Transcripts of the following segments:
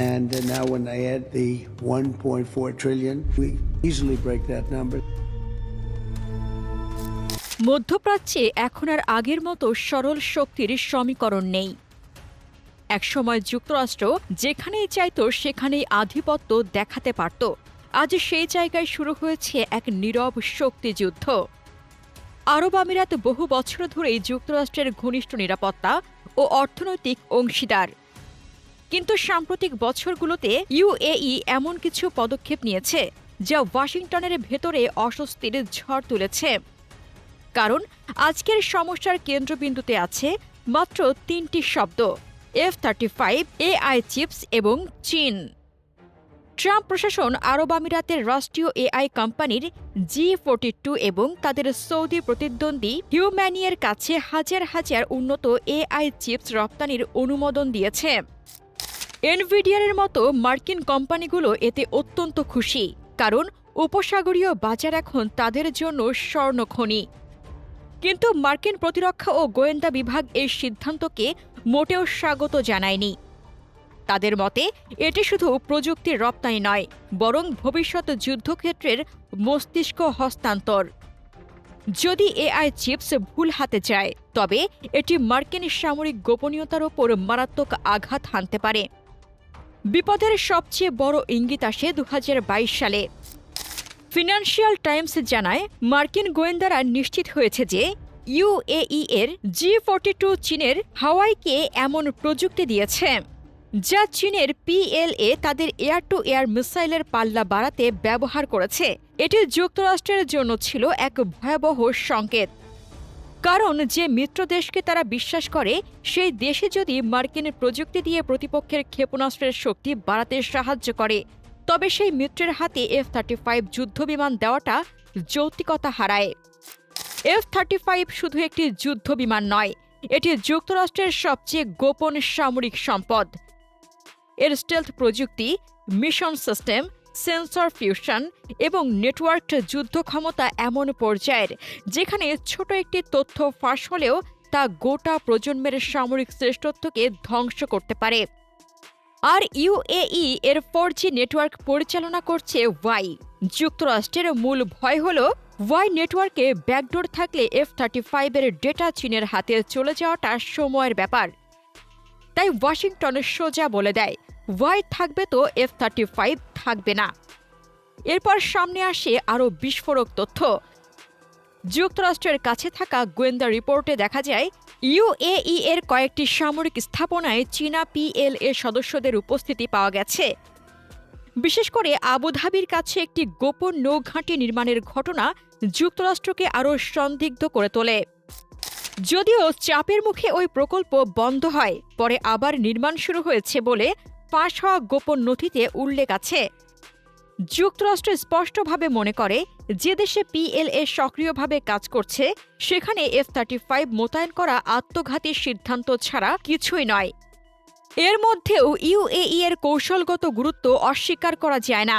And now, when I add the 1.4 trillion, we easily break that number. মধ্যপ্রাচ্যে এখন আর আগের মতো সরল শক্তির সমীকরণ নেই। একসময় যুক্তরাষ্ট্র যেখানেই চাইতো সেখানেই আধিপত্য দেখাতে পারত। আজ সেই জায়গায় শুরু হয়েছে এক নীরব শক্তিযুদ্ধ। আরব আমিরাত বহু বছর ধরেই যুক্তরাষ্ট্রের ঘনিষ্ঠ নিরাপত্তা ও অর্থনৈতিক অংশীদার। কিন্তু সাম্প্রতিক বছরগুলোতে ইউএই এমন কিছু পদক্ষেপ নিয়েছে যা ওয়াশিংটনের ভেতরে অস্বস্তির ঝড় তুলেছে। কারণ আজকের সমস্যার কেন্দ্রবিন্দুতে আছে মাত্র তিনটি শব্দ, F thirty five AI chips এবং চীন। ট্রাম্প প্রশাসন আরব আমিরাতের রাষ্ট্রীয় এআই কোম্পানির জি ফোর্টি টু এবং তাদের সৌদি প্রতিদ্বন্দ্বী হিউম্যানিয়ের কাছে হাজার হাজার উন্নত এআই চিপস রপ্তানির অনুমোদন দিয়েছে। এনভিডিয়ারের মতো মার্কিন কোম্পানিগুলো এতে অত্যন্ত খুশি, কারণ উপসাগরীয় বাজার এখন তাদের জন্য স্বর্ণখনি। কিন্তু মার্কিন প্রতিরক্ষা ও গোয়েন্দা বিভাগ এই সিদ্ধান্তকে মোটেও স্বাগত জানায়নি। তাদের মতে, এটি শুধু প্রযুক্তির রপ্তানি নয়, বরং ভবিষ্যৎ যুদ্ধক্ষেত্রের মস্তিষ্ক হস্তান্তর। যদি এআই চিপস ভুল হাতে যায়, তবে এটি মার্কিন সামরিক গোপনীয়তার ওপর মারাত্মক আঘাত হানতে পারে। বিপদের সবচেয়ে বড় ইঙ্গিত আসে দু হাজার বাইশ সালে। ফিনান্সিয়াল টাইমস জানায়, মার্কিন গোয়েন্দারা নিশ্চিত হয়েছে যে ইউএই এর জি ফোর্টি টু চীনের হাওয়াইকে এমন প্রযুক্তি দিয়েছে, যা চীনের পিএলএ তাদের এয়ার টু এয়ার মিসাইলের পাল্লা বাড়াতে ব্যবহার করেছে। এটি যুক্তরাষ্ট্রের জন্য ছিল এক ভয়াবহ সংকেত। কারণ যে মিত্র দেশকে তারা বিশ্বাস করে, সেই দেশে যদি মার্কিন প্রযুক্তি দিয়ে প্রতিপক্ষের ক্ষেপণাস্ত্রের শক্তি বাড়াতে সাহায্য করে, তবে সেই মিত্রের হাতে এফ থার্টি ফাইভ যুদ্ধবিমান দেওয়াটা যৌক্তিকতা হারায়। এফ থার্টি ফাইভ শুধু একটি যুদ্ধবিমান নয়, এটি যুক্তরাষ্ট্রের সবচেয়ে গোপন সামরিক সম্পদ। এর স্টেলথ প্রযুক্তি মিশন সিস্টেম সেন্সর ফিউশন এবং নেটওয়ার্ক যুদ্ধ ক্ষমতা এমন পর্যায়ের, যেখানে ছোট একটি তথ্য ফাঁস হলেও তা গোটা প্রজন্মের সামরিক শ্রেষ্ঠত্বকে ধ্বংস করতে পারে। আর ইউএই এর ফোর জি নেটওয়ার্ক পরিচালনা করছে ওয়াই। যুক্তরাষ্ট্রের মূল ভয় হল ওয়াই নেটওয়ার্কে ব্যাকডোর থাকলে এফ থার্টি ফাইভের ডেটা চীনের হাতে চলে যাওয়াটা সময়ের ব্যাপার। তাই ওয়াশিংটন সোজা বলে দেয় ওয়াই থাকবে তো এফ থার্টি ফাইভ থাকবে না। এরপর সামনে আসে আরও বিস্ফোরক তথ্য। যুক্তরাষ্ট্রের কাছে থাকা গোয়েন্দা রিপোর্টে দেখা যায় ইউএই এর কয়েকটি সামরিক স্থাপনায় চীনা পিএলএ সদস্যদের উপস্থিতি পাওয়া গেছে। বিশেষ করে আবুধাবির কাছে একটি গোপন নৌঘাঁটি নির্মাণের ঘটনা যুক্তরাষ্ট্রকে আরও সন্দিগ্ধ করে তোলে। যদিও চাপের মুখে ওই প্রকল্প বন্ধ হয়, পরে আবার নির্মাণ শুরু হয়েছে বলে পাশ হওয়া গোপন নথিতে উল্লেখ আছে। যুক্তরাষ্ট্র স্পষ্টভাবে মনে করে যে দেশে পিএলএ সক্রিয়ভাবে কাজ করছে, সেখানে এফ থার্টি ফাইভ মোতায়েন করা আত্মঘাতী সিদ্ধান্ত ছাড়া কিছুই নয়। এর মধ্যেও ইউএই এর কৌশলগত গুরুত্ব অস্বীকার করা যায় না।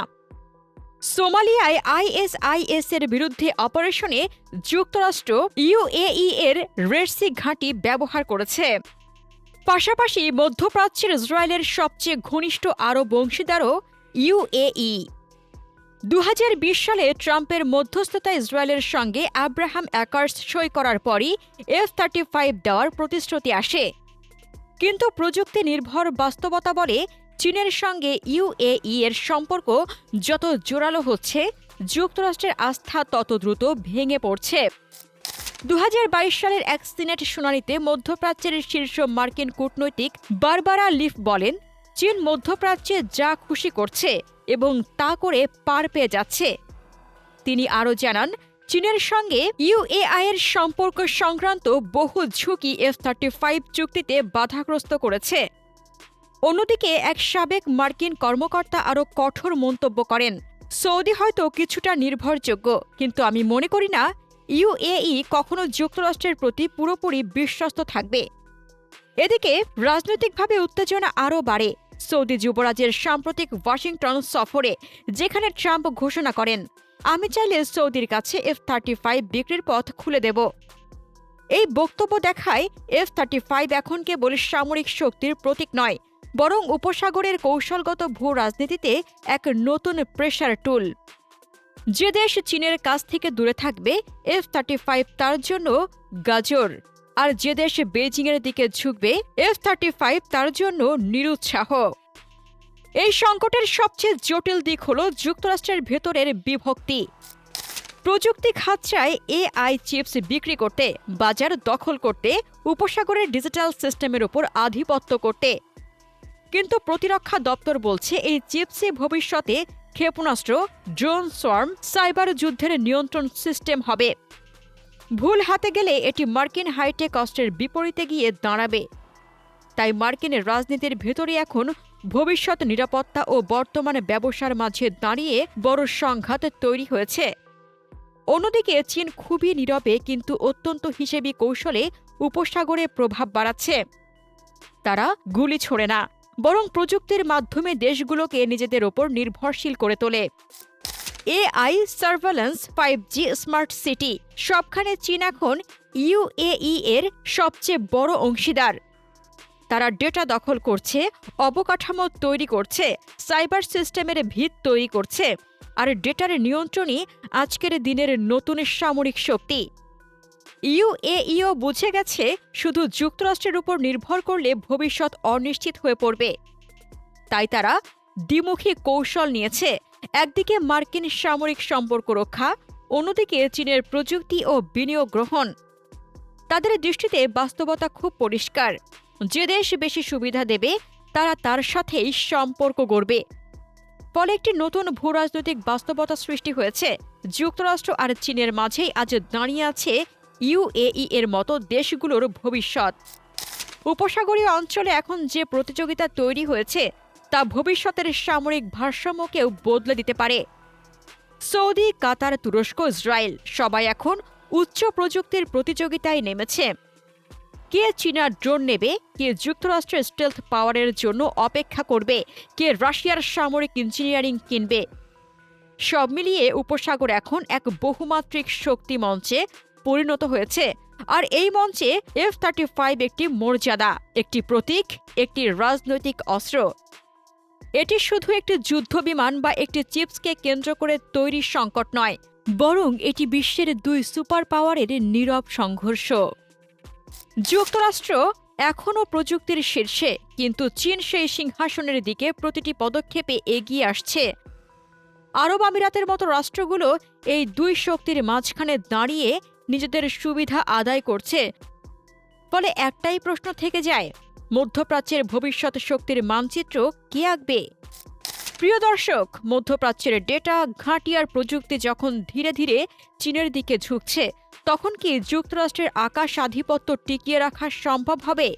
সোমালিয়ায় আইএসআইএস এর বিরুদ্ধে অপারেশনে যুক্তরাষ্ট্র ইউএই এর রেডসি ঘাঁটি ব্যবহার করেছে। পাশাপাশি মধ্যপ্রাচ্যের ইসরায়েলের সবচেয়ে ঘনিষ্ঠ আরব অংশীদারও ইউএই দু হাজার বিশ সালে ট্রাম্পের মধ্যস্থতা ইসরায়েলের সঙ্গে আব্রাহাম অ্যাকার্স সই করার পরই এফ থার্টি ফাইভ দেওয়ার প্রতিশ্রুতি আসে। কিন্তু প্রযুক্তি নির্ভর বাস্তবতা বলে চীনের সঙ্গে ইউএই এর সম্পর্ক যত জোরালো হচ্ছে, যুক্তরাষ্ট্রের আস্থা তত দ্রুত ভেঙে পড়ছে। দু হাজার বাইশ সালের এক সিনেট শুনানিতে মধ্যপ্রাচ্যের শীর্ষ মার্কিন কূটনৈতিক বারবারা লিফ বলেন, চীন মধ্যপ্রাচ্যে যা খুশি করছে এবং তা করে পার পেয়ে যাচ্ছে। তিনি আরও জানান, চীনের সঙ্গে ইউএআই এর সম্পর্ক সংক্রান্ত বহু ঝুঁকি এফ থার্টি ফাইভ চুক্তিতে বাধাগ্রস্ত করেছে। অন্যদিকে এক সাবেক মার্কিন কর্মকর্তা আরও কঠোর মন্তব্য করেন, সৌদি হয়তো কিছুটা নির্ভরযোগ্য, কিন্তু আমি মনে করি না ইউএই কখনো যুক্তরাষ্ট্রের প্রতি পুরোপুরি বিশ্বস্ত থাকবে। এদিকে, রাজনৈতিকভাবে উত্তেজনা আরও বাড়ে। সৌদি যুবরাজের সাম্প্রতিক ওয়াশিংটন সফরে, যেখানে ট্রাম্প ঘোষণা করেন, আমি চাইলে সৌদির কাছে এফ থার্টি ফাইভ বিক্রির পথ খুলে দেব। এই বক্তব্য দেখায়, এফ থার্টি ফাইভ এখন কেবল সামরিক শক্তির প্রতীক নয়, বরং উপসাগরের কৌশলগত ভূ রাজনীতিতে এক নতুন প্রেশার টুল যে দেশ চীনের কাছ থেকে দূরে থাকবে এফ থার্টি ফাইভ তার জন্য গাজর। আর যে দেশ বেজিংয়ের দিকে ঝুঁকবে এফ থার্টি ফাইভ তার জন্য নিরুৎসাহ। এই সংকটের সবচেয়ে জটিল দিক হল যুক্তরাষ্ট্রের ভেতরের বিভক্তি। প্রযুক্তি খাত চায় এআই চিপস বিক্রি করতে, বাজার দখল করতে, উপসাগরের ডিজিটাল সিস্টেমের উপর আধিপত্য করতে। কিন্তু প্রতিরক্ষা দপ্তর বলছে, এই চিপসে ভবিষ্যতে ক্ষেপণাস্ত্র, ড্রোন সোয়ার্ম, সাইবার যুদ্ধের নিয়ন্ত্রণ সিস্টেম হবে। ভুল হাতে গেলে এটি মার্কিন হাইটেক অস্ত্রের বিপরীতে গিয়ে দাঁড়াবে। তাই মার্কিন রাজনীতির ভেতরে এখন ভবিষ্যৎ নিরাপত্তা ও বর্তমান ব্যবসার মাঝে দাঁড়িয়ে বড় সংঘাত তৈরি হয়েছে। অন্যদিকে চীন খুবই নীরবে কিন্তু অত্যন্ত হিসেবি কৌশলে উপসাগরে প্রভাব বাড়াচ্ছে। তারা গুলি ছোড়ে না। বরং প্রযুক্তির মাধ্যমে দেশগুলোকে নিজেদের ওপর নির্ভরশীল করে তোলে। AI, surveillance, five G, smart city, সবখানে চীন এখন ইউএই এর সবচেয়ে বড় অংশীদার। তারা ডেটা দখল করছে, অবকাঠামো তৈরি করছে, সাইবার সিস্টেমের ভিত তৈরি করছে, আর ডেটার নিয়ন্ত্রণই আজকের দিনের নতুন সামরিক শক্তি। ইউএইও বুঝে গেছে শুধু যুক্তরাষ্ট্রের উপর নির্ভর করলে ভবিষ্যৎ অনিশ্চিত হয়ে পড়বে। তাই তারা দ্বিমুখী কৌশল নিয়েছে। একদিকে মার্কিন সামরিক সম্পর্ক রক্ষা, অন্যদিকে চীনের প্রযুক্তি ও বিনিয়োগ গ্রহণ। তাদের দৃষ্টিতে বাস্তবতা খুব পরিষ্কার। যে দেশ বেশি সুবিধা দেবে, তারা তার সাথেই সম্পর্ক গড়বে। ফলে একটি নতুন ভূরাজনৈতিক বাস্তবতা সৃষ্টি হয়েছে। যুক্তরাষ্ট্র আর চীনের মাঝেই আজ দাঁড়িয়ে আছে ইউএই এর মতো দেশগুলোর ভবিষ্যৎ। উপসাগরীয় অঞ্চলে এখন যে প্রতিযোগিতা তৈরি হয়েছে, তা ভবিষ্যতের সামরিক ভারসাম্যকেও বদলে দিতে পারে। সৌদি, কাতার, তুরস্ক, ইসরায়েল সবাই এখন উচ্চ প্রযুক্তির প্রতিযোগিতায় নেমেছে। কে চীনা ড্রোন নেবে, কে যুক্তরাষ্ট্রের স্টেলথ পাওয়ারের জন্য অপেক্ষা করবে, কে রাশিয়ার সামরিক ইঞ্জিনিয়ারিং কিনবে। সব মিলিয়ে উপসাগর এখন এক বহুমাত্রিক শক্তি মঞ্চে পরিণত হয়েছে। আর এই মঞ্চে এফ থার্টি ফাইভ একটি মর্যাদা, একটি প্রতীক, একটি রাজনৈতিক অস্ত্র। এটি শুধু একটি যুদ্ধ বিমান বা একটি চিপসকে কেন্দ্র করে তৈরি সংকট নয়, বরং এটি বিশ্বের দুই সুপার পাওয়ারের নীরব সংঘর্ষ। যুক্তরাষ্ট্র এখনও প্রযুক্তির শীর্ষে, কিন্তু চীন সেই সিংহাসনের দিকে প্রতিটি পদক্ষেপে এগিয়ে আসছে। আরব আমিরাতের মতো রাষ্ট্রগুলো এই দুই শক্তির মাঝখানে দাঁড়িয়ে নিজেদের সুবিধা আদায় করছে। ফলে একটাই প্রশ্ন থেকে যায়, মধ্যপ্রাচ্যের ভবিষ্যৎ শক্তির মানচিত্র কে আঁকবে? প্রিয় দর্শক, মধ্যপ্রাচ্যের ডেটা, ঘাঁটি আর প্রযুক্তি যখন ধীরে ধীরে চীনের দিকে ঝুঁকছে, তখন কি যুক্তরাষ্ট্রের আকাশ আধিপত্য টিকিয়ে রাখা সম্ভব হবে?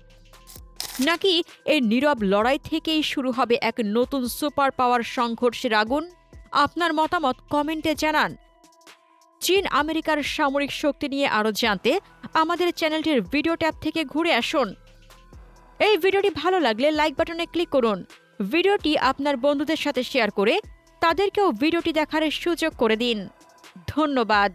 নাকি এই নীরব লড়াই থেকেই শুরু হবে এক নতুন সুপার পাওয়ার সংঘর্ষের আগুন? আপনার মতামত কমেন্টে জানান। চীন আমেরিকার সামরিক শক্তি নিয়ে আরও জানতে আমাদের চ্যানেলটির ভিডিও ট্যাব থেকে ঘুরে আসুন। এই ভিডিওটি ভালো লাগলে লাইক বাটনে ক্লিক করুন। ভিডিওটি আপনার বন্ধুদের সাথে শেয়ার করে তাদেরকেও ভিডিওটি দেখার সুযোগ করে দিন। ধন্যবাদ।